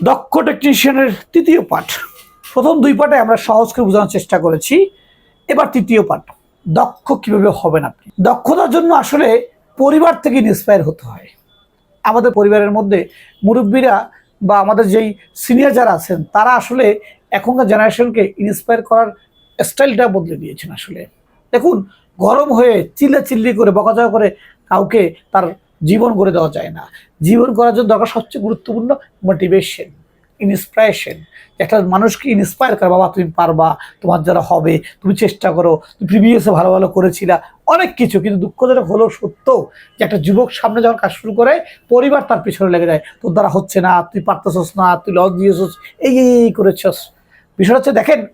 দক্ষ টেকনিশিয়ানের তৃতীয় পাঠ। প্রথম দুই পাঠে আমরা সহজ করে বোঝানোর চেষ্টা করেছি। এবার তৃতীয় পাঠ, দক্ষ কীভাবে হবেন আপনি? দক্ষতার জন্য আসলে পরিবার থেকে ইন্সপায়ার হতে হয়। আমাদের পরিবারের মধ্যে মুরব্বীরা বা আমাদের যেই সিনিয়র যারা আছেন, তারা আসলে এখনকার জেনারেশনকে ইন্সপায়ার করার স্টাইলটা বদলে দিয়েছেন আসলে। দেখুন, গরম হয়ে চিল্লা চিল্লি করে, বকাঝকা করে কাউকে তার জীবন গড়ে দেওয়া যায় না। জীবন করার জন্য দরকার সবচেয়ে গুরুত্বপূর্ণ মোটিভেশন ইন্সপিরেশন একটা মানুষকে ইন্সপায়ার করে, বাবা, তুমি পারবা, তোমার যারা হবে, তুমি চেষ্টা করো, তুমি প্রিভিয়াসে ভালো ভালো করেছিলা। অনেক কিছু, কিন্তু দুঃখজনক হলো সত্য যে একটা যুবক সামনে যখন কাজ শুরু করে, পরিবার তার পিছনে লেগে যায়। তোর দ্বারা হচ্ছে না, তুই পারতেছস না, তুই লস দিয়েছস এই এই করেছস। বিষয়টা হচ্ছে, দেখেন,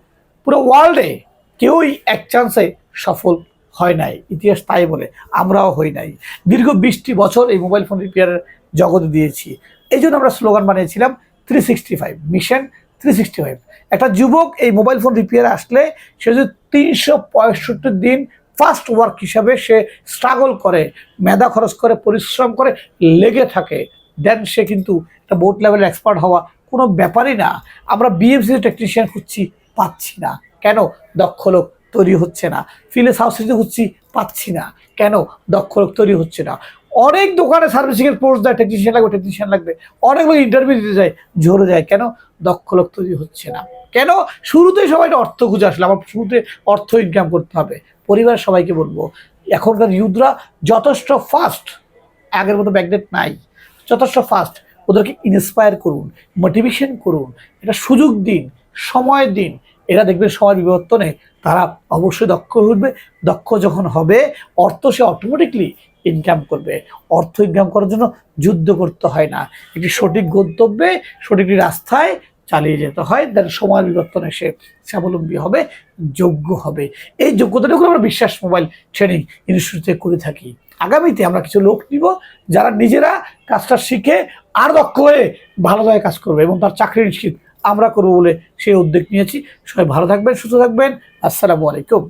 পুরো ওয়ার্ল্ডে কেউই এক চান্সে সফল হয় নাই। ইতিহাস তাই বলে, আমরাও হই নাই। দীর্ঘ বিশটি বছর এই মোবাইল ফোন রিপেয়ারের জগতে দিয়েছি। এই জন্য আমরা স্লোগান বানিয়েছিলাম three sixty five mission three sixty five একটা যুবক এই মোবাইল ফোন রিপেয়ার আসলে সে যদি তিনশো পঁয়ষট্টি দিন ফার্স্ট ওয়ার্ক হিসাবে সে স্ট্রাগল করে, মেধা খরচ করে, পরিশ্রম করে, লেগে থাকে দেন সে কিন্তু একটা বোর্ড লেভেলের এক্সপার্ট হওয়া কোনো ব্যাপারই না। আমরা বিএমসি টেকনিশিয়ান খুঁজছি, পাচ্ছি না। কেন? দক্ষ লোক তৈরি হচ্ছে না। ফিলেস হাউসিতে খুঁজছি পাচ্ছি না। কেন? দক্ষ লোক তৈরি হচ্ছে না। অনেক দোকানে সার্ভিসিংয়ের কোর্স দেয় টেকনিশিয়ান লাগবে টেকনিশিয়ান লাগবে। অনেক লোক ইন্টারভিউ দিতে যায়, ঝরে যায়। কেন? দক্ষ লোক তৈরি হচ্ছে না। কেন? শুরুতেই সবাই অর্থ খুঁজে আসলে। আমার শুরুতে অর্থ ইনকাম করতে হবে। পরিবার সবাইকে বলব, এখনকার ইউথরা যথেষ্ট ফাস্ট আগের মতো ব্যাকডেট নাই। যথেষ্ট ফাস্ট ওদেরকে ইন্সপায়ার করুন মোটিভেশন করুন। এটা সুযোগ দিন, সময় দিন। এরা দেখবেন সময় বিবর্তনে তারা অবশ্যই দক্ষ উঠবে দক্ষ যখন হবে, অর্থ সে অটোমেটিকলি ইনকাম করবে। অর্থ ইনকাম করার জন্য যুদ্ধ করতে হয় না। একটি সঠিক গন্তব্যে, সঠিক রাস্তায় চালিয়ে যেতে হয় দেন সময় বিবর্তনে সে স্বাবলম্বী হবে, যোগ্য হবে। এই যোগ্যতাটুকু আমরা বিশ্বাস মোবাইল ট্রেনিং ইনস্টিটিউটে করে থাকি। আগামীতে আমরা কিছু লোক নিব, যারা নিজেরা কাজটা শিখে আর দক্ষ হয়ে ভালো জায়গায় কাজ করবে এবং তার চাকরি নিশ্চিত আমরা করব বলে সেই উদ্যোগ নিয়েছি। সবাই ভালো থাকবেন সুস্থ থাকবেন। আসসালামু আলাইকুম।